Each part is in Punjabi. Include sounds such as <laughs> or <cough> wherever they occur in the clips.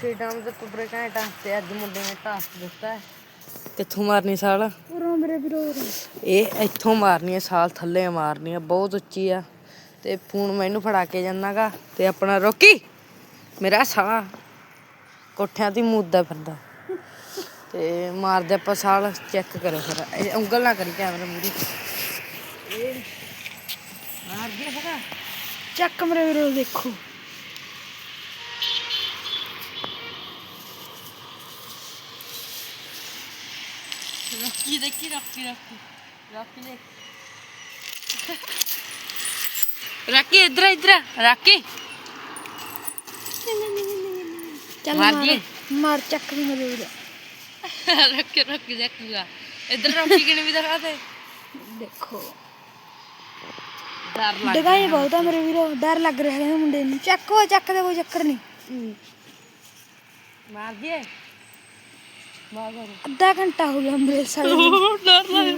ਖੇਡਾਂ ਦੇ ਪੁੱਤਰੇ ਘੰਟਾ ਤੇ ਅੱਜ ਮੁੰਡੇ ਨੇ ਟਾਸਕ ਦਿੱਤਾ ਹੈ। ਕਿੱਥੋਂ ਮਾਰਨੀ ਸਾਲ? ਪੂਰਾ ਮੇਰੇ ਵੀਰੋ ਇਹ ਇੱਥੋਂ ਮਾਰਨੀ ਹੈ ਸਾਲ ਥੱਲੇ ਮਾਰਨੀ ਹੈ ਬਹੁਤ ਉੱਚੀ ਆ। ਤੇ ਫੋਨ ਮੈਨੂੰ ਫੜਾ ਕੇ ਜਾਣਾਗਾ ਤੇ ਆਪਣਾ ਰੋਕੀ ਮੇਰਾ ਸਾਲਾ ਕੋਠਿਆਂ ਤੇ ਮੁੱਦਾ ਫਿਰਦਾ। ਤੇ ਮਾਰਦੇ ਆਪਾਂ ਸਾਲ ਚੈੱਕ ਕਰੋ ਫਿਰ ਇਹ ਉਂਗਲ ਨਾ ਕਰੀ ਕੈਮਰਾ ਮੂਰੀ। ਇਹ ਮਾਰ ਗਿਆ ਫਗਾ ਚੱਕ ਮੇਰੇ ਵੀਰੋ ਦੇਖੋ। ਰੱਖੀ ਦੇਖ ਰੱਖੀ ਇਧਰ ਇਧਰ ਰੱਖੀ ਚੱਲ ਮਾਰ ਦੀਏ। ਮਾਰ ਚੱਕ ਮੇਰੇ ਵੀਰੋ ਰੱਖੀ ਰੱਖੀ ਦੇਖੂਗਾ ਇਧਰ ਰੱਖੀ ਕਿਨੇ ਵੀ ਦਿਖਾ ਦੇ ਦੇਖੋ ਡਰ ਲੱਗ ਡਗਾਈ ਬਹੁਤ ਆ ਮੇਰੇ ਵੀਰੋ ਡਰ ਲੱਗ ਰਿਹਾ ਹੈ ਮੁੰਡੇ ਨੂੰ ਚੱਕੋ ਚੱਕ ਦੇ ਕੋਈ ਚੱਕਰ ਨਹੀਂ ਮਾਰ ਮਾਰ ਅੱਧਾ ਘੰਟਾ ਹੋ ਗਿਆ ਮੇਰੇ ਨੂੰ। ਡਰ ਲੱਗ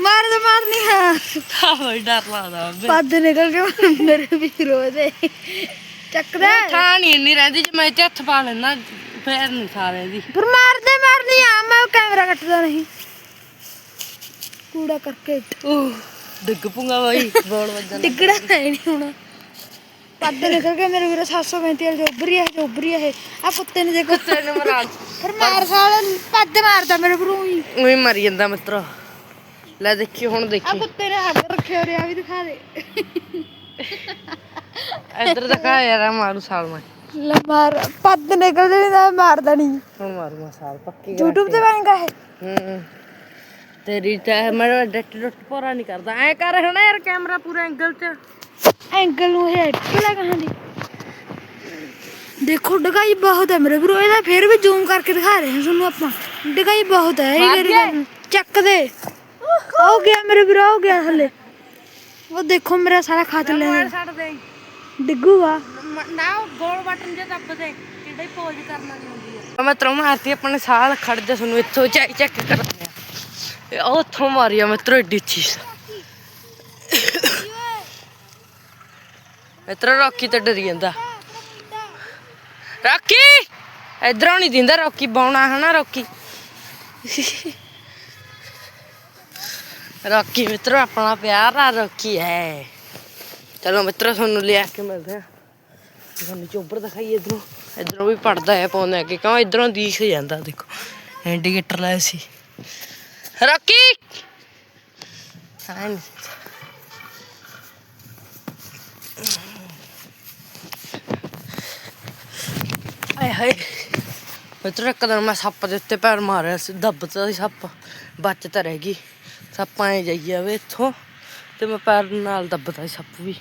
ਮਾਰ ਦੇ ਮਾਰ ਨਹੀਂ ਹਾਂ। ਹਾਂ ਬਈ ਡਰ ਲੱਗਦਾ ਪੱਦ ਨਿਕਲ ਕੇ ਮੇਰੇ ਵੀਰੋ ਦੇ ਚੱਕਦਾ ਥਾਂ ਨਹੀਂ ਇੰਨੀ ਰਹਿੰਦੀ ਜੇ ਮੈਂ ਇੱਥੇ ਹੱਥ ਪਾ ਲੈਣਾ ਫੇਰ ਨਹੀਂ ਸਾਰੇ ਦੀ ਪਰ ਮਾਰਦੇ ਮਾਰਨੀ ਆ ਮੈਂ ਕੈਮਰਾ ਕੱਟਦਾ ਨਹੀਂ। ਕੂੜਾ ਕਰਕੇ ਡਿੱਗ ਪੂੰਗਾ ਬਾਈ ਬੋਲ ਵੱਜਣ ਡਿੱਗਣਾ ਹੈ ਨਹੀਂ ਹੁਣ। ਪੱਦ ਨਿਕਲ ਕੇ ਮੇਰੇ ਵੀਰੋ 735 ਵਾਲੀ ਜੋਬਰੀ ਹੈ ਜੋਬਰੀ ਹੈ ਆ ਕੁੱਤੇ ਨੇ ਦੇਖੋ। ਤੈਨੂੰ ਮਰਾ ਫਿਰ ਮਾਰ ਸਾਲ ਪੱਦ ਮਾਰਦਾ ਮੇਰੇ ਵੀਰੋ ਹੀ ਉਹੀ ਮਰੀ ਜਾਂਦਾ ਮਿੱਤਰ। ਲੈ ਦੇਖੀ ਹੁਣ ਆ ਦੇਖੀ ਕੁੱਤੇ ਨੇ ਹੱਥ ਰੱਖਿਆ ਰਿਆ ਵੀ ਦਿਖਾ ਦੇ। ਇੱਧਰ ਦਿਖਾ ਯਾਰ ਆਹ ਮਾਰੂ ਸਾਲ ਮੈਂ। ਲੈ ਮਾਰ ਪੱਦ ਨਿਕਲਦੇ ਨਹੀਂ ਤਾਂ ਮਾਰਦਾ ਨਹੀਂ ਹੁਣ ਮਾਰੂਗਾ ਸਾਲ ਪੱਕੀ YouTube ਤੇ ਬਣੇਗਾ ਹੂੰ ਤੇਰੀ ਤਾਂ ਮੇਰਾ ਡੱਟ ਡੱਟ ਪੂਰਾ ਨਹੀਂ ਕਰਦਾ। ਐ ਕਰ ਹੁਣ ਯਾਰ ਕੈਮਰਾ ਪੂਰਾ ਐਂਗਲ 'ਚ। ਐਂਗਲ ਨੂੰ ਟਿਕਲਾ ਕਹਾਂ ਦੀ ਦੇਖੋ ਡਗਾਈ ਬਹੁਤ ਹੈ ਮੇਰੇ ਵੀਰੋ ਇਹਦਾ ਫਿਰ ਵੀ ਜ਼ੂਮ ਕਰਕੇ ਦਿਖਾ ਰਹੇ ਹਾਂ ਤੁਹਾਨੂੰ ਆਪਾਂ। ਡਗਾਈ ਬਹੁਤ ਹੈ ਇਹ ਨੂੰ। ਚੱਕ ਦੇ। ਹੋ ਗਿਆ ਮੇਰੇ ਵੀਰੋ ਹੋ ਗਿਆ ਥੱਲੇ ਉਹ ਦੇਖੋ ਮੇਰਾ ਸਾਰਾ ਖਾਤ ਲੈ ਡਿੱਗੂਗਾ ਨਾ ਉਹ ਗੋਲ ਬਟਨ ਜੇ ਦੱਬ ਦੇ ਕਿੱਡਾ ਹੀ ਪੋਜ਼ ਕਰਨਾ ਨਹੀਂ ਹੁੰਦੀ ਮੈਂ ਤਰੋਂ ਮਾਰਤੀ ਆਪਣੇ ਸਾਲ ਖੜ ਜਾ ਤੁਹਾਨੂੰ ਇੱਥੋਂ ਚੈੱਕ ਚੈੱਕ ਕਰਦੇ ਆ। ਉੱਥੋਂ ਮਾਰੀ ਆ ਮੈਂ ਤਰੋ ਏਡੀ ਚੀਜ਼। ਇਤਰਾ ਰੌਕੀ ਤੇ ਡਰੀ ਜਾਂਦਾ। ਰੌਕੀ? ਇਧਰੋਂ ਨਹੀਂ ਦਿੰਦਾ ਰੌਕੀ ਬਾਉਣਾ ਹਨਾ ਰੌਕੀ। ਰੌਕੀ ਮਿੱਤਰੋ, ਆਪਣਾ ਪਿਆਰਾ ਰੌਕੀ ਹੈ ਚਲੋ ਮਿੱਤਰੋ, ਤੁਹਾਨੂੰ ਲਿਆ ਕੇ ਮਿਲਦੇ ਆ। ਤੁਹਾਨੂੰ ਚੋਬਰ ਦਿਖਾਈਏ ਇਧਰੋਂ। ਇਧਰੋਂ ਵੀ ਪੜਦਾ ਹੈ ਪਾਉਂਦੇ ਅੱਗੇ ਕਿਉਂ? ਇਧਰੋਂ ਦਿਖ ਜਾਂਦਾ, ਦੇਖੋ। ਇੰਡੀਕੇਟਰ ਲਾਇਆ ਸੀ। ਰੌਕੀ! ਹਾਂ ਹਾਏ। ਮਿੱਤਰੋ ਇੱਕ ਦਿਨ ਮੈਂ ਸੱਪ ਦੇ ਉੱਤੇ ਪੈਰ ਮਾਰਿਆ ਸੀ ਦੱਬਤਾ ਸੀ ਸੱਪ, ਬਚ ਤਾਂ ਰਹਿ ਗਈ। ਸੱਪ ਐ ਜਾਈ ਜਾਵੇ ਇੱਥੋਂ, ਤੇ ਮੈਂ ਪੈਰ ਨਾਲ ਦੱਬਤਾ ਸੀ ਸੱਪ ਵੀ।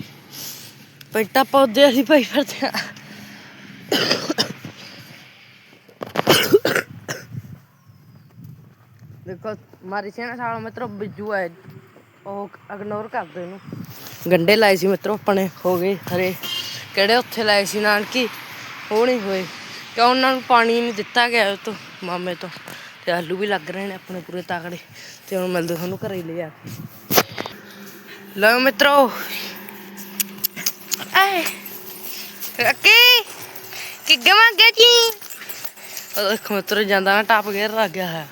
ਪੈਂਟਾ ਪੌਦੇ ਅਸੀਂ ਪਾਈ ਫਿਰਦੇ ਆ। ਦੇਖੋ, ਮਾਰੀ ਸੀ ਨਾ ਸਾਲ, ਮਿੱਤਰੋ, ਬਿੱਜੂ ਹੈ ਉਹ ਇਗਨੋਰ ਕਰਦੇ ਦਿਓ ਇਹਨੂੰ ਗੰਡੇ ਲਾਏ ਸੀ ਮਿੱਤਰੋ, ਆਪਣੇ ਹੋ ਗਏ ਹਰੇ। ਕਿਹੜੇ ਉੱਥੇ ਲਾਏ ਸੀ, ਨਾਨਕੀ? ਉਹ ਨਹੀਂ ਹੋਏ। ਕਿਉਂ ਉਹਨਾਂ ਨੂੰ ਪਾਣੀ ਨਹੀਂ ਦਿੱਤਾ ਗਿਆ ਉਹ ਤੋਂ ਮਾਮੇ ਤੋਂ। ਤੇ ਆਲੂ ਵੀ ਲੱਗ ਰਹੇ ਨੇ ਆਪਣੇ ਪੂਰੇ ਤਾਕੜੇ ਤੇ ਹੁਣ ਮਿਲਦੇ ਤੁਹਾਨੂੰ ਘਰੇ ਹੀ ਲੈ ਆ ਕੇ। ਲਓ ਮਿੱਤਰੋ। ਆਏ। ਰੱਕੀ ਕਿ ਗਵਾਂ ਗਿਆ ਜੀ। ਉਹ ਦੇਖੋ ਮਿੱਤਰੋ ਜਾਂਦਾ ਨਾ ਟਾਪ ਗੇਰ ਲੱਗ ਗਿਆ ਹੈ।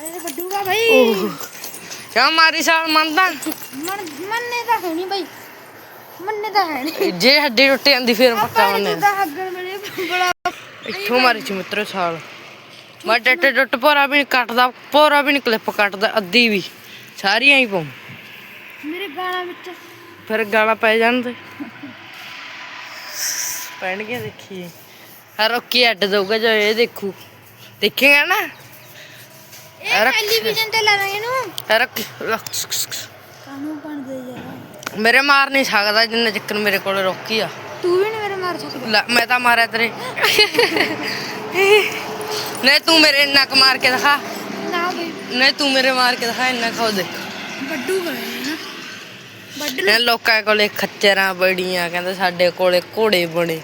ਅਰੇ ਵੱਡੂਗਾ ਭਾਈ ਕਿਉਂ ਮਾਰੀ ਸਾਲ ਮੰਨਦਾ ਮਨ ਤਾਂ ਹੈ ਨਹੀਂ ਭਾਈ ਮੰਨੇ ਤਾਂ ਹੈ ਨਹੀਂ। ਜੇ ਹੱਡੀ ਟੁੱਟ ਜਾਂਦੀ ਫਿਰ ਪੱਕਾ ਮੰਨੇ ਤਾਂ ਹੱਗਣ ਬੜਾ ਇੱਥੋਂ ਮਾਰੀ ਸੀ ਮਿੱਤਰੋ ਸਾਲ। ਮੈਂ ਡੱਟ ਡੁੱਟ ਪੋਰਾ ਵੀ ਕੱਟਦਾ ਪੋਰਾ ਵੀ ਕਲਿੱਪ ਕੱਟਦਾ ਅੱਧੀ ਵੀ। ਸਾਰੀਆਂ ਹੀ ਪਾਉ। ਮੇਰੇ ਗਾਣਾ ਵਿੱਚ। ਫਿਰ ਗਾਲਾਂ ਪੈ ਜਾਣ ਤੇ। ਪੈਣਗੇ ਦੇਖੀਏ। ਹਾਂ ਰੋਕੀ ਅੱਡ ਦਊਗਾ ਜੋ ਇਹ ਦੇਖੂ। ਦੇਖੇਗਾ ਨਾ? ਇਹ ਟੈਲੀਵਿਜ਼ਨ ਤੇ ਲਾ ਦਾਂਗੇ ਇਹਨੂੰ ਰੱਖ ਕਾਹਨੂੰ ਬਣਦੇ ਯਾਰ? ਮੇਰੇ ਮਾਰ ਨਹੀਂ ਸਕਦਾ ਜਿੰਨਾ ਚੱਕਰ ਮੇਰੇ ਕੋਲ ਰੋਕੀ ਆ। ਤੂੰ ਵੀ ਨਹੀਂ ਮੇਰੇ ਮਾਰ ਸਕਦਾ। ਲੈ, ਮੈਂ ਤਾਂ ਮਾਰਿਆ ਤੇਰੇ। ਨਹੀਂ ਤੂੰ ਮੇਰੇ ਇੰਨਾ ਕੁ ਮਾਰ ਕੇ ਦਿਖਾ। ਨਾ ਭਾਈ ਨਹੀਂ ਤੂੰ ਮੇਰੇ ਮਾਰ ਕੇ ਦਿਖਾ ਇੰਨਾ ਇਹ ਨਾ। ਵੱਡ ਇਹ ਲੋਕਾਂ ਕੋਲੇ ਖੱਚਰਾਂ ਬੜੀਆਂ ਕਹਿੰਦੇ ਸਾਡੇ ਕੋਲੇ ਘੋੜੇ ਬਣੇ।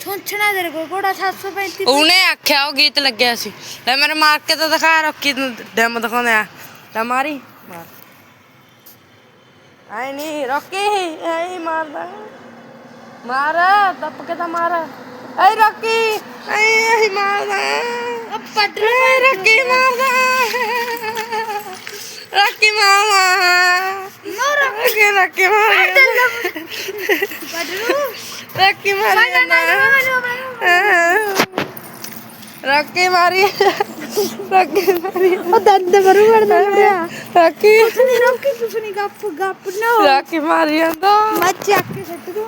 ਛੋਂਛਣਾ ਤੇਰੇ ਕੋਲ ਕੋੜਾ 735 ਉਹਨੇ ਆਖਿਆ ਉਹ ਗੀਤ ਲੱਗਿਆ ਸੀ। ਲੈ ਮੇਰੇ ਮਾਰ ਕੇ ਤਾਂ ਦਿਖਾ ਰੋਕੀ ਨੂੰ ਡੈਮ ਦਿਖਾਉਂਦੇ ਆ। ਲੈ ਮਾਰੀ। ਮਾਰ। ਆਈ ਨਹੀਂ ਰੋਕੀ। ਐ ਮਾਰਦਾ। ਮਾਰ ਦੱਪ ਕੇ ਤਾਂ ਮਾਰ। ਐ ਰੋਕੀ। ਰੱਕੀ ਮਾਰਦਾ ਪੱਟ ਰੱਕੀ ਮਾਰਦਾ ਰੱਕੀ ਮਾਰਦਾ ਰੱਕੀ ਰੱਕੀ ਮਾਰਦਾ ਪੱਟ ਨੂੰ ਰੱਕੀ ਮਾਰੀ ਰੱਕੀ ਮਾਰੀ। ਰੱਕੀ ਮਾਰੀ ਉਹ ਦੰਦ ਮਰੂ ਵੜਦਾ ਲੜਿਆ ਰੱਕੀ ਨਹੀਂ ਰੋਕੀ ਕੁਛ ਨਹੀਂ ਗੱਪ ਗੱਪ ਨਾ ਰੱਕੀ ਮਾਰੀ ਜਾਂਦਾ। ਮੈਂ ਚੱਕ ਕੇ ਸੱਟ ਦੂੰ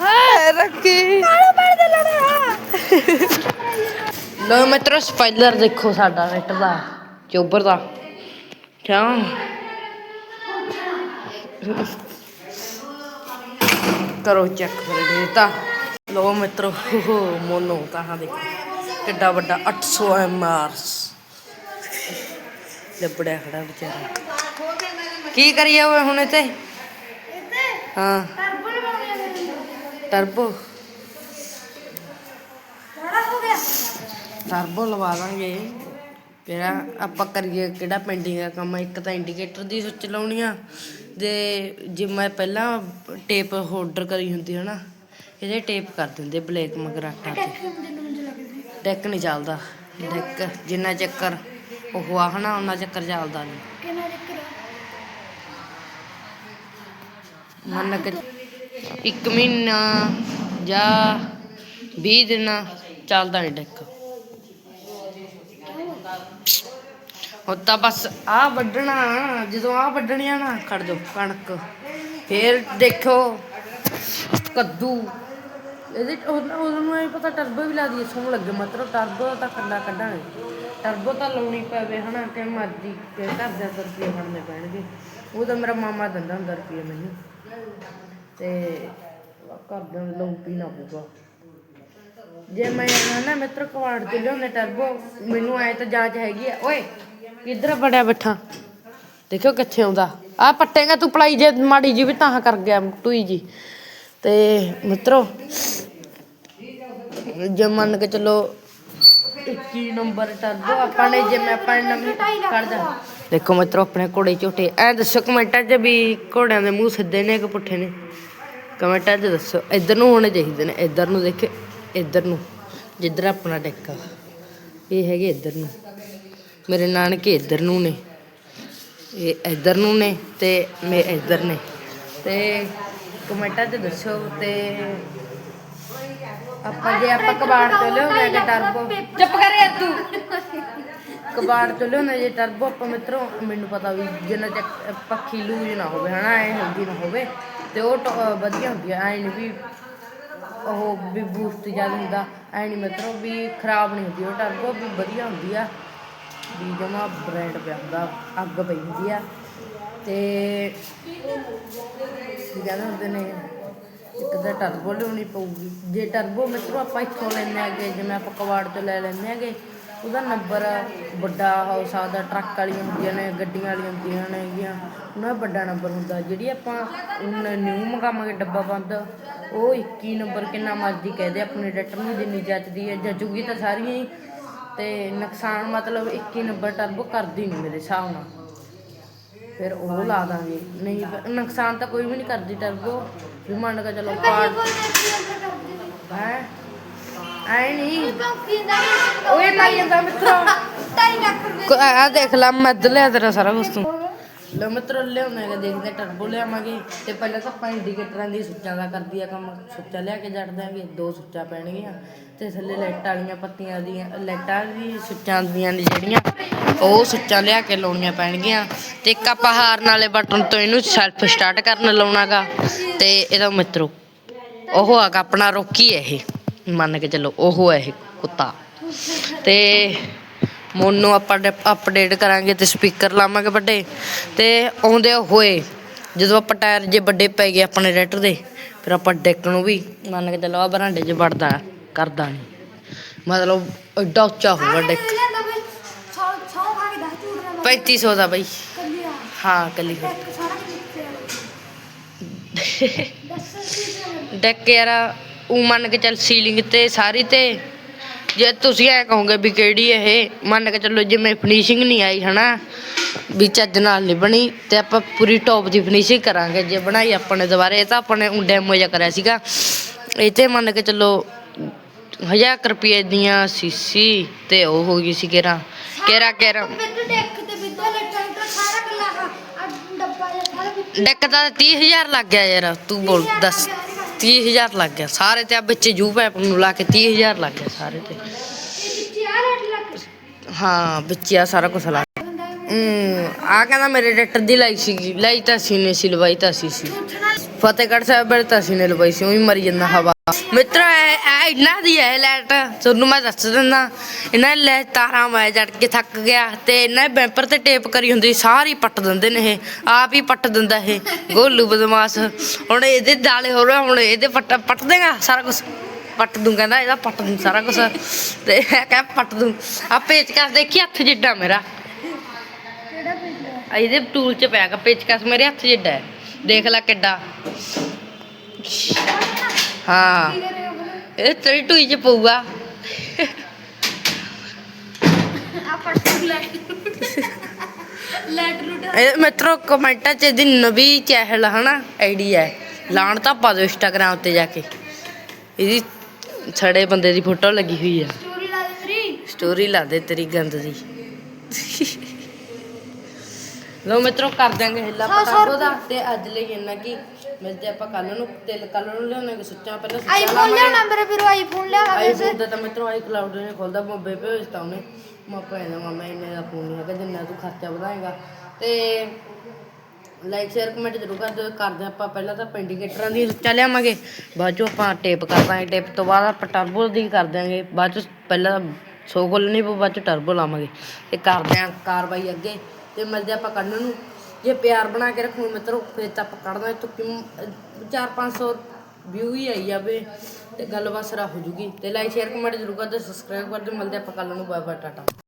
ਹਾਏ ਰੱਕੀ ਕਾਲੂ ਪੜਦੇ ਲੜਿਆ ਲੋ ਮਿੱਤਰੋ ਸਪਾਈਲਰ ਦੇਖੋ ਸਾਡਾ ਨੈਟ ਦਾ ਚੋਬਰ ਦਾ। ਕਿਉਂ ਕਰੋ ਚੈੱਕ ਮੇਰੇ ਡੇਟਾ ਲੋ ਮਿੱਤਰੋ ਮੋਨੋ ਕਹਾਂ ਦੇਖੋ। ਕਿੱਡਾ ਵੱਡਾ 800 ਐਮਆਰ ਲੱਭੜਿਆ ਖੜਾ ਵਿਚਾਰਾ। ਕੀ ਕਰੀਏ ਓਏ ਹੁਣ ਇੱਥੇ? ਹਾਂ। ਟਰਬੋ। ਟਰਬੋ ਲਵਾ ਦਾਂਗੇ ਕਿਹੜਾ ਆਪਾਂ ਕਰੀਏ ਕਿਹੜਾ ਪੈਂਡਿੰਗ ਦਾ ਕੰਮ? ਇੱਕ ਤਾਂ ਇੰਡੀਕੇਟਰ ਦੀ ਸੁੱਚ ਲਾਉਣੀ ਆ। ਤੇ ਜੇ ਮੈਂ ਪਹਿਲਾਂ ਟੇਪ ਹੋਲਡਰ ਕਰੀ ਹੁੰਦੀ ਹੈ ਨਾ ਇਹਦੇ ਟੇਪ ਕਰ ਦਿੰਦੇ ਬਲੈਕ ਮਗਰਾਟਾ ਤੇ। ਡੈਕ ਨਹੀਂ ਚੱਲਦਾ। ਡੈਕ ਜਿੰਨਾ ਚੱਕਰ ਉਹ ਆ ਹਨਾ ਉਹਨਾਂ ਚੱਕਰ ਚੱਲਦਾ ਨਹੀਂ। ਕਿੰਨਾ ਚੱਕਰ ਮੰਨ ਕੇ ਇੱਕ ਮਹੀਨਾ ਜਾਂ 20 ਦਿਨ ਚੱਲਦਾ ਨਹੀਂ ਡੈਕ। ਹੁਣ ਤਾਂ ਬਸ ਆ ਵੱਢਣਾ ਜਦੋਂ ਆ ਵੱਢਣੀ ਆ ਨਾ ਖੜ ਦੋ ਕਣਕ। ਫੇਰ ਦੇਖੋ ਕੱਦੂ। ਇਹਦੇ ਉਹਨੂੰ ਇਹ ਪਤਾ ਟਰਬੋ ਵੀ ਲਾ ਦਈਏ ਸੋਹਣ ਲੱਗੇ, ਮਤਲਬ ਟਰਬੋ ਤਾਂ ਕੰਡਾ ਕੱਢਾਂਗੇ। ਟਰਬੋ ਤਾਂ ਲਾਉਣੀ ਪਵੇ, ਹਨਾ, ਕਿ ਮਰਜ਼ੀ, ਕਿ ਘਰ ਦੇ ਰੁਪਏ ਬਣਨੇ ਪੈਣਗੇ। ਉਹ ਤਾਂ ਮੇਰਾ ਮਾਮਾ ਦਿੰਦਾ ਹੁੰਦਾ ਰੁਪਏ ਮੈਨੂੰ। ਤੇ ਘਰ ਦੇ ਲੋਕ ਪੀਣਾ ਪਊਗਾ ਜੇ ਮੈਂ ਨਾ ਮਿੱਤਰ ਕਵਾੜ ਤੇ ਲਿਆਉਂਦੇ ਟਰਬੋ ਮੈਨੂੰ ਐ ਤਾਂ ਜਾਂਚ ਹੈਗੀ ਆ। ਓਏ, ਕਿੱਧਰ ਬੜਿਆ ਬੈਠਾ? ਦੇਖਿਓ ਕਿੱਥੇ ਆਉਂਦਾ। ਆ ਪੱਟੇਗਾ ਤੂੰ ਪਲਾਈ ਜੇ ਮਾੜੀ ਜੀ ਵੀ ਤਾਂ ਕਰ ਗਿਆ ਟੂਈ ਜੀ। ਤੇ ਮਿੱਤਰੋ ਜੇ ਮੰਨ ਕੇ ਚੱਲੋ 21 ਨੰਬਰ ਟਰਬੋ ਆਪਾਂ ਨੇ ਜੇ ਮੈਂ ਆਪਾਂ ਨੇ ਨਵੀਂ ਕਰਦਾ ਦੇਖੋ ਮਿੱਤਰੋ ਆਪਣੇ ਘੋੜੇ ਝੋਟੇ। ਐ ਦੱਸੋ ਕਮੈਂਟਾਂ 'ਚ ਵੀ ਘੋੜਿਆਂ ਦੇ ਮੂੰਹ ਸਿੱਧੇ ਨੇ ਕਿ ਪੁੱਠੇ ਨੇ? ਕਮੈਂਟਾਂ 'ਚ ਦੱਸੋ। ਇੱਧਰ ਨੂੰ ਹੋਣੇ ਚਾਹੀਦੇ ਨੇ। ਇੱਧਰ ਨੂੰ ਦੇਖੇ ਇੱਧਰ ਨੂੰ। ਜਿੱਧਰ ਆਪਣਾ ਆ ਇਹ ਹੈਗੇ ਇੱਧਰ ਨੂੰ। ਮੇਰੇ ਨਾਨਕੇ ਇੱਧਰ ਨੂੰ ਨੇ। ਇਹ ਇੱਧਰ ਨੂੰ ਨੇ ਤੇ ਮੇ ਇੱਧਰ ਨੇ। ਤੇ ਕਮੈਂਟਾਂ 'ਚ ਦੱਸੋ ਤੇ ਆਪਾਂ ਜੇ ਆਪਾਂ ਕਬਾੜ ਤੋਂ ਲਿਆਉਂਦੇ ਜੇ ਟਰਬੋ। ਚੁੱਪ ਕਰ ਯਾਰ ਤੂੰ। ਕਬਾੜ ਤੋਂ ਲਿਆਉਂਦੇ ਜੇ ਟਰਬੋ ਆਪਾਂ ਮਿੱਤਰੋ ਮੈਨੂੰ ਪਤਾ ਵੀ ਜਿੰਨਾ ਚੱਕ ਪੱਖੀ ਲੂਜ ਨਾ ਹੋਵੇ ਹਨਾ ਐ ਹਲਦੀ ਨਾ ਹੋਵੇ ਤੇ ਉਹ ਵਧੀਆ ਹੁੰਦੀ ਆ ਐ ਨਹੀਂ ਵੀ ਉਹ ਵੀ ਬੂਸਟ ਜ਼ਿਆਦਾ ਹੁੰਦਾ ਐ ਨਹੀਂ ਮਤਲਬ ਵੀ ਖਰਾਬ ਨਹੀਂ ਹੁੰਦੀ ਉਹ ਟਰਬੋ ਵੀ ਵਧੀਆ ਹੁੰਦੀ ਆ ਵੀ ਜਮਾ ਬ੍ਰਾਂਡ ਪਿਆ ਹੁੰਦਾ ਅੱਗ ਪਈ ਹੁੰਦੀ ਆ ਤੇ ਕੀ ਕਹਿੰਦੇ ਹੁੰਦੇ ਨੇ? ਇੱਕ ਤਾਂ ਟਰਬੋ ਲਿਆਉਣੀ ਪਊਗੀ। ਜੇ ਟਰਬੋ ਮਿੱਤਰੋ ਆਪਾਂ ਇੱਥੋਂ ਲੈਣੇ ਆਗੇ ਜਿਵੇਂ ਆਪਾਂ ਕਵਾੜ ਤੋਂ ਲੈ ਲੈਣੇ ਆਗੇ ਉਹਦਾ ਨੰਬਰ ਵੱਡਾ ਹੋ ਸਕਦਾ ਟਰੱਕ ਵਾਲੀਆਂ ਹੁੰਦੀਆਂ ਨੇ, ਗੱਡੀਆਂ ਵਾਲੀਆਂ ਹੁੰਦੀਆਂ ਨੇ ਹੈਗੀਆਂ, ਉਹਨਾਂ ਦਾ ਵੱਡਾ ਨੰਬਰ ਹੁੰਦਾ। ਜਿਹੜੀ ਆਪਾਂ ਨਿਊ ਮੰਗਾਵਾਂਗੇ ਡੱਬਾ ਬੰਦ, ਉਹ 21 ਨੰਬਰ ਕਿੰਨਾ ਮਰਜ਼ੀ ਕਹਦੇ ਆਪਣੇ ਡਾਕਟਰ ਨੂੰ ਜਿੰਨੀ ਜੱਚਦੀ ਹੈ ਜੱਜੂਗੀ ਤਾਂ ਸਾਰੀਆਂ ਹੀ। ਤੇ ਨੁਕਸਾਨ ਮਤਲਬ 21 ਨੰਬਰ ਟਰਬੋ ਕਰਦੀ ਨਹੀਂ ਮੇਰੇ ਹਿਸਾਬ ਨਾਲ। ਫਿਰ ਉਹ ਲਾ ਦਾਂਗੇ। ਨਹੀਂ ਫਿਰ ਨੁਕਸਾਨ ਤਾਂ ਕੋਈ ਵੀ ਨਹੀਂ ਕਰਦੀ ਟਰਬੋ। ਵੀ ਮੰਨ ਕੇ ਚਲੋ ਪਾੜ ਹੈ? ਐ ਨਹੀਂ। ਓਏ ਮਾਈ ਜਾਂਦਾ ਮਿੱਤਰੋ। <laughs> ਆ ਦੇਖ ਲਾ ਮੱਦ ਲਿਆ ਤੇਰਾ ਸਾਰਾ ਕੁਝ ਤੂੰ। ਲੋ ਮਿੱਤਰੋ ਲਿਆਉਣਾਗਾ ਦੇਖਦੇ ਟਰਬੋ ਲਿਆਵਾਂਗੇ। ਤੇ ਪਹਿਲਾਂ ਤਾਂ ਆਪਾਂ ਇੰਡੀਕੇਟਰਾਂ ਦੀ ਸੁੱਚਾਂ ਦਾ ਕਰਦੀ ਆ ਕੰਮ। ਸੁੱਚਾ ਲਿਆ ਕੇ ਜੜ ਦਾਂਗੇ ਦੋ ਸੁੱਚਾਂ ਪੈਣਗੀਆਂ। ਤੇ ਥੱਲੇ ਲਾਈਟ ਵਾਲੀਆਂ ਪੱਤੀਆਂ ਦੀਆਂ ਲਾਈਟਾਂ ਵੀ ਸੁੱਚਾਂ ਦੀਆਂ ਨੇ ਜਿਹੜੀਆਂ। ਉਹ ਸੁੱਚਾਂ ਲਿਆ ਕੇ ਲਾਉਣੀਆਂ ਪੈਣਗੀਆਂ ਤੇ ਇੱਕ ਆਪਾਂ ਹਾਰਨ ਵਾਲੇ ਬਟਨ ਤੋਂ ਇਹਨੂੰ ਸੈਲਫ ਸਟਾਰਟ ਕਰਨ ਲਾਉਣਾਗਾ ਤੇ ਇਹਦਾ ਮਿੱਤਰੋ, ਉਹ ਹੈਗਾ ਆਪਣਾ ਰੋਕੀ ਹੈ ਇਹ, ਮੰਨ ਕੇ ਚੱਲੋ ਉਹ ਹੈ ਇਹ ਕੁੱਤਾ। ਤੇ ਮੋਨੋ ਆਪਾਂ ਅਪਡੇਟ ਕਰਾਂਗੇ ਤੇ ਸਪੀਕਰ ਲਾਵਾਂਗੇ ਵੱਡੇ। ਤੇ ਆਉਂਦੇ ਹੋਏ ਜਦੋਂ ਆਪਾਂ ਟਾਇਰ ਜੇ ਵੱਡੇ ਪੈ ਗਏ ਆਪਣੇ ਰੈਟਰ ਦੇ, ਫਿਰ ਆਪਾਂ ਡੈਕ ਨੂੰ ਵੀ ਮੰਨ ਕੇ ਚੱਲੋ ਆ ਬਰਾਂਡੇ 'ਚ ਵੜਦਾ, ਕਰਦਾ ਨਹੀਂ ਮਤਲਬ ਐਡਾ ਉੱਚਾ ਹੋਊਗਾ ਡੈਕ 3500 ਦਾ ਬਈ। ਹਾਂ ਕੱਲੀ ਡੈਕ ਯਾਰ ਉਹ ਮੰਨ ਕੇ ਚੱਲ ਸੀਲਿੰਗ ਤੇ ਸਾਰੀ ਤੇ। ਜੇ ਤੁਸੀਂ ਐ ਕਹੋਗੇ ਵੀ ਕਿਹੜੀ ਇਹ? ਮੰਨ ਕੇ ਚੱਲੋ ਜਿਵੇਂ ਫਿਨਿਸ਼ਿੰਗ ਨਹੀਂ ਆਈ ਹਨਾ ਵੀ ਚੱਜ ਨਾਲ ਨਹੀਂ ਬਣੀ ਤੇ ਆਪਾਂ ਪੂਰੀ ਟੌਪ ਦੀ ਫਿਨਿਸ਼ਿੰਗ ਕਰਾਂਗੇ। ਜੇ ਬਣਾਈ ਆਪਾਂ ਨੇ ਦੁਬਾਰੇ ਇਹ ਤਾਂ ਆਪਾਂ ਨੇ ਡੈਮੋ ਜਿਹਾ ਕਰਿਆ ਸੀਗਾ। ਇਹ ਤੇ ਮੰਨ ਕੇ ਚੱਲੋ ਹਜ਼ਾਰ ਕੁ ਰੁਪਏ ਦੀਆਂ ਸੀਸੀ ਤੇ ਉਹ ਹੋ ਗਈ ਸੀ ਕੇਰਾ ਕੇਰਾ ਕੇਰਾ ਬਿੱਦੂ ਡੈਕ ਤੇ ਬਿੱਦੂ ਲੱਟਾਂ ਤਾਂ ਸਾਰਾ ਕੱਲਾ ਆ ਡੱਬਾ ਜਿਹਾ ਸਾਰਾ ਵਿੱਚ ਡੈਕ ਦਾ 30000 ਲੱਗ ਗਿਆ ਯਾਰ, ਤੂੰ ਬੋਲ, ਦੱਸ 30000 ਲੱਗ ਗਿਆ। ਸਾਰੇ ਤੇ ਆ ਵਿੱਚ ਜੂ ਪੈਪ ਨੂੰ ਲਾ ਕੇ 30000 ਲੱਗ ਗਿਆ ਸਾਰੇ ਤੇ। ਹਾਂ, ਵਿੱਚ ਆ ਸਾਰਾ ਕੁਝ ਲਾ ਹੂੰ, ਆ ਕਹਿੰਦਾ ਮੇਰੇ ਡਾਕਟਰ ਦੀ ਲਾਈ ਸੀਗੀ, ਲਾਈ ਤਾਂ ਸੀ ਨੇ ਸੀ ਲਵਾਈ ਤਾਂ ਸੀ ਸੀ। ਫਤਿਹਗੜ੍ਹ ਸਾਹਿਬ ਬਾਰੇ ਤਾਂ ਸੀ ਨੇ ਲਵਾਈ ਸੀ, ਉਹੀ ਮਰੀ ਜਾਂਦਾ ਹਵਾ। ਮਿੱਤਰ, ਇਹ ਇਹ ਇਹਨਾਂ ਦੀ ਹੈ ਲੈਟ ਤੁਹਾਨੂੰ ਮੈਂ ਦੱਸ ਦਿੰਦਾ, ਇਹਨਾਂ ਨੇ ਲੈ ਤਾਰਾਂ ਮੈਂ ਜੜ ਕੇ ਥੱਕ ਗਿਆ ਤੇ ਇਹਨਾਂ ਨੇ ਬੈਂਪਰ ਤੇ ਟੇਪ ਕਰੀ ਹੁੰਦੀ, ਸਾਰੀ ਪੱਟ ਦਿੰਦੇ ਨੇ ਇਹ, ਆਪ ਹੀ ਪੱਟ ਦਿੰਦਾ ਇਹ। ਗੋਲੂ ਬਦਮਾਸ਼, ਹੁਣ ਇਹਦੇ ਦਾਲੇ ਹੋ ਰਿਹਾ ਹੁਣ ਇਹਦੇ ਪੱਟ ਪੱਟ ਦੇਗਾ ਸਾਰਾ ਕੁਝ ਪੱਟ ਦੂੰ, ਕਹਿੰਦਾ ਇਹਦਾ ਪੱਟ ਦੂੰ ਸਾਰਾ ਕੁਝ ਤੇ ਇਹ ਕਹਿ ਪੱਟ ਦੂੰ। ਆ ਪੇਚਕਸ ਦੇਖੀ, ਹੱਥ ਜਿੱਡਾ ਮੇਰਾ। ਕਿਹੜਾ ਬਿੱਦੂ ਇਹਦੇ ਟੂਲ ਚ ਪਿਆ ਗਾ ਪੇਚਕਸ ਮੇਰੇ ਹੱਥ ਜਿੱਡਾ ਹੈ। ਦੇਖ ਲੈ ਕਿੱਡਾ। ਹਾਂ। ਇਹ ਤੇਰੀ ਟੂਈ ਚ ਪਊਗਾ। ਇਹ ਮਿੱਤਰੋ ਕਮੈਂਟਾਂ ਚ ਇਹਦੀ ਨਵੀਂ ਚਹਿਲ ਹਨਾ ਆਈਡੀ ਹੈ। ਲਾਣ ਤਾਂ ਪਾ ਦਿਓ ਇੰਸਟਾਗ੍ਰਾਮ ਤੇ ਜਾ ਕੇ। ਇਹਦੀ ਛੜੇ ਬੰਦੇ ਦੀ ਫੋਟੋ ਲੱਗੀ ਹੋਈ ਆ। ਸਟੋਰੀ ਲਾ ਦੇ ਤੇਰੀ ਗੰਦ ਦੀ। ਲੋ ਮਿੱਤਰੋ ਕਰ ਦਾਂਗੇ ਹਿੱਲਾ ਪਟਾਕੋ ਦਾ। ਤੇ ਅੱਜ ਲਈ ਇੰਨਾ ਕੀ? ਮਿਲਦੇ ਆਪਾਂ ਕੱਲ ਨੂੰ ਤੇ ਕੱਲ ਨੂੰ ਲਿਆਉਣੇ ਸੁੱਚਾ ਪਹਿਲਾਂ ਸੁੱਚਾ ਆਈਫੋਨ। ਲਿਆਉਣਾ ਮੇਰੇ ਵੀਰੋ ਆਈਫੋਨ ਲਿਆ ਆਈਫੋਨ ਦਾ ਤਾਂ ਮਿੱਤਰੋ ਆਈ ਕਲਾਉਡ ਨੇ ਖੋਲਦਾ ਮੋਬੇ ਭੇਜਤਾ ਉਹਨੇ। ਮੈਂ ਕਹਿੰਦਾ ਮਾਮਾ ਇੰਨੇ ਦਾ ਫੋਨ ਨਹੀਂ ਹੈਗਾ ਜਿੰਨਾ ਤੂੰ ਖਰਚਾ ਵਧਾਏਗਾ। ਤੇ ਲਾਈਕ ਸ਼ੇਅਰ ਕਮੈਂਟ ਜ਼ਰੂਰ ਕਰ ਦਿਓ। ਕਰਦੇ ਆਪਾਂ ਪਹਿਲਾਂ ਤਾਂ ਪੈਂਡੀਕੇਟਰਾਂ ਦੀ ਸੁੱਚਾ ਲਿਆਵਾਂਗੇ। ਬਾਅਦ ਚੋਂ ਆਪਾਂ ਟੇਪ ਕਰ ਦਾਂਗੇ। ਟੇਪ ਤੋਂ ਬਾਅਦ ਆਪਾਂ ਟਰਬੋ ਦੀ ਕਰ ਦਾਂਗੇ ਬਾਅਦ ਚ ਪਹਿਲਾਂ ਸੋ ਖੋਲਣੀ ਪਊ ਬਾਅਦ ਚ ਟਰਬੋ ਲਾਵਾਂਗੇ। ਤੇ ਕਰਦੇ ਆਂ ਕਾਰਵਾਈ ਅੱਗੇ। ਤੇ ਮਿਲਦੇ ਆਪਾਂ ਕੱਢਣ ਨੂੰ। ਜੇ ਪਿਆਰ ਬਣਾ ਕੇ ਰੱਖੋ ਮਿੱਤਰੋ, ਫਿਰ ਤਾਂ ਆਪਾਂ ਕੱਢ ਦਾਂਗੇ ਤੁੱਕੀ 4-500 ਵਿਊ ਹੀ ਆਈ ਜਾਵੇ ਤੇ ਗੱਲਬਾਤ ਸਰਾ ਹੋ ਜੂਗੀ। ਤੇ ਲਾਈਕ ਸ਼ੇਅਰ ਕਮੈਂਟ ਜ਼ਰੂਰ ਕਰ ਦਿਓ ਸਬਸਕ੍ਰਾਈਬ ਕਰ ਦਿਓ, ਮਿਲਦੇ ਆਪਾਂ ਕੱਲ ਨੂੰ ਬਾਏ ਬਾਏ ਟਾਟਾ।